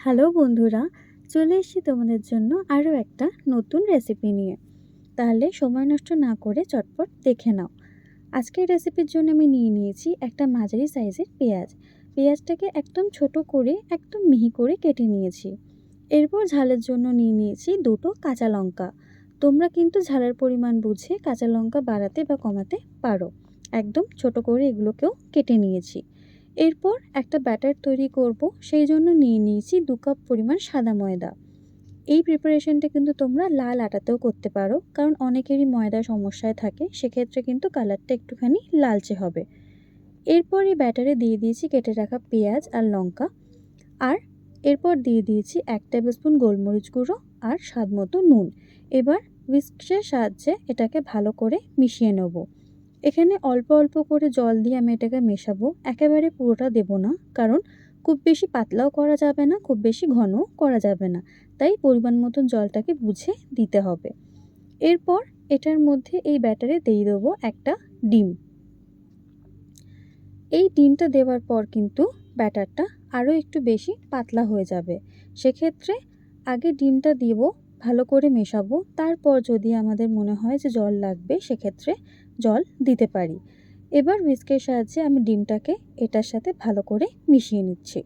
Hello বন্ধুরা, চলে এসেছি তোমাদের জন্য আরও একটা নতুন রেসিপি নিয়ে। তাহলে সময় নষ্ট না করে চটপট দেখে নাও। আজকের রেসিপির জন্য আমি নিয়ে নিয়েছি একটা মাঝারি সাইজের পেঁয়াজ। পেঁয়াজটাকে একদম ছোট করে, একদম মিহি করে কেটে নিয়েছি। এরপর ঝালের জন্য নিয়ে নিয়েছি দুটো কাঁচা লঙ্কা। তোমরা কিন্তু ঝালের পরিমাণ বুঝে কাঁচা লঙ্কা বাড়াতে বা কমাতে পারো। একদম ছোট করে এগুলোকেও কেটে নিয়েছি। এরপর একটা ব্যাটার তৈরি করব, সেই জন্য নিয়ে নিয়েছি দু কাপ পরিমাণ সাদা ময়দা। এই প্রিপারেশনটা কিন্তু তোমরা লাল আটাতেও করতে পারো, কারণ অনেকেরই ময়দা সমস্যায় থাকে, সেক্ষেত্রে কিন্তু কালারটা একটুখানি লালচে হবে। এরপর এই ব্যাটারে দিয়ে দিয়েছি কেটে রাখা পেঁয়াজ আর লঙ্কা, আর এরপর দিয়ে দিয়েছি এক টেবিল স্পুন গোলমরিচ গুঁড়ো আর স্বাদ মতো নুন। এবার উইস্কের সাহায্যে এটাকে ভালো করে মিশিয়ে নেব। এখানে অল্প অল্প করে জল দিয়ে আমি এটাকে মেশাবো। একেবারে পুরোটা দেব না, কারণ খুব বেশি পাতলাও করা যাবে না, খুব বেশি ঘনও করা যাবে না। তাই পরিমাণ মতন জলটাকে বুঝে দিতে হবে। এরপর এটার মধ্যে এই ব্যাটারে দিয়ে দেবো একটা ডিম। এই ডিমটা দেওয়ার পর কিন্তু ব্যাটারটা আরও একটু বেশি পাতলা হয়ে যাবে। সেক্ষেত্রে আগে ডিমটা দিব ভালো করে মেশাবো। তারপর যদি আমাদের মনে হয় যে জল লাগবে, সেক্ষেত্রে জল দিতে পারি। এবার হুইস্কের সাহায্যে আমি ডিমটাকে এটার সাথে ভালো করে মিশিয়ে নিচ্ছি।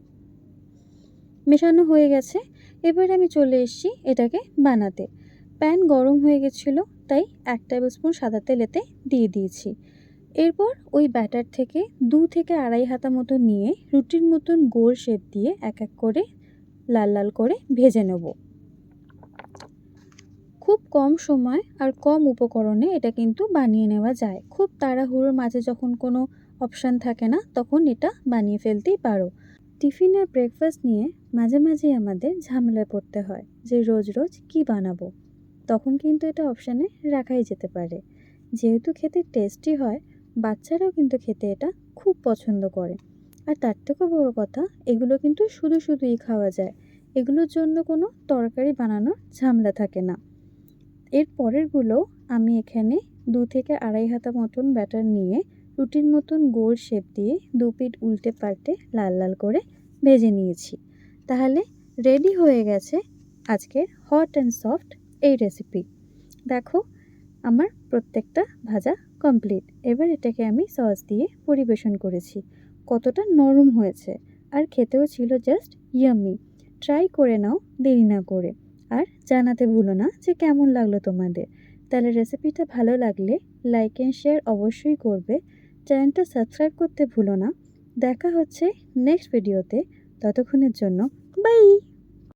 মেশানো হয়ে গেছে। এবার আমি চলে এসেছি এটাকে বানাতে। প্যান গরম হয়ে গেছিল, তাই এক টেবিল স্পুন সাদা তেলেতে দিয়ে দিয়েছি। এরপর ওই ব্যাটার থেকে দু থেকে আড়াই হাতা মতো নিয়ে রুটির মতন গোল শেপ দিয়ে এক এক করে লাল লাল করে ভেজে নেব। খুব কম সময় আর কম উপকরণে এটা কিন্তু বানিয়ে নেওয়া যায়। খুব তাড়াহুড়োর মাঝে যখন কোনো অপশান থাকে না, তখন এটা বানিয়ে ফেলতেই পারো। টিফিন আর ব্রেকফাস্ট নিয়ে মাঝে মাঝেই আমাদের ঝামেলায় পড়তে হয় যে রোজ রোজ কি বানাবো। তখন কিন্তু এটা অপশানে রাখাই যেতে পারে। যেহেতু খেতে টেস্টি হয়, বাচ্চারাও কিন্তু খেতে এটা খুব পছন্দ করে। আর তার থেকেও বড়ো কথা, এগুলো কিন্তু শুধু শুধুই খাওয়া যায়। এগুলোর জন্য কোনো তরকারি বানানোর ঝামেলা থাকে না। এর পরেরগুলো আমি এখানে দু থেকে আড়াই হাতা মতন ব্যাটার নিয়ে রুটির মতন গোল শেপ দিয়ে দু পিঠ উল্টে পাল্টে লাল লাল করে ভেজে নিয়েছি। তাহলে রেডি হয়ে গেছে আজকের হট অ্যান্ড সফট এই রেসিপি। দেখো, আমার প্রত্যেকটা ভাজা কমপ্লিট। এবার এটাকে আমি সস দিয়ে পরিবেশন করেছি। কতটা নরম হয়েছে। আর খেতেও ছিল জাস্ট ইয়ামি ট্রাই করে নাও, দেরি না করে। আর জানাতে ভুলো না যে কেমন লাগল তোমাদের। তাহলে রেসিপিটা ভালো লাগলে লাইক অ্যান্ড শেয়ার অবশ্যই করবে। চ্যানেলটা সাবস্ক্রাইব করতে ভুলো না। দেখা হচ্ছে নেক্সট ভিডিওতে ততক্ষণের জন্য বাই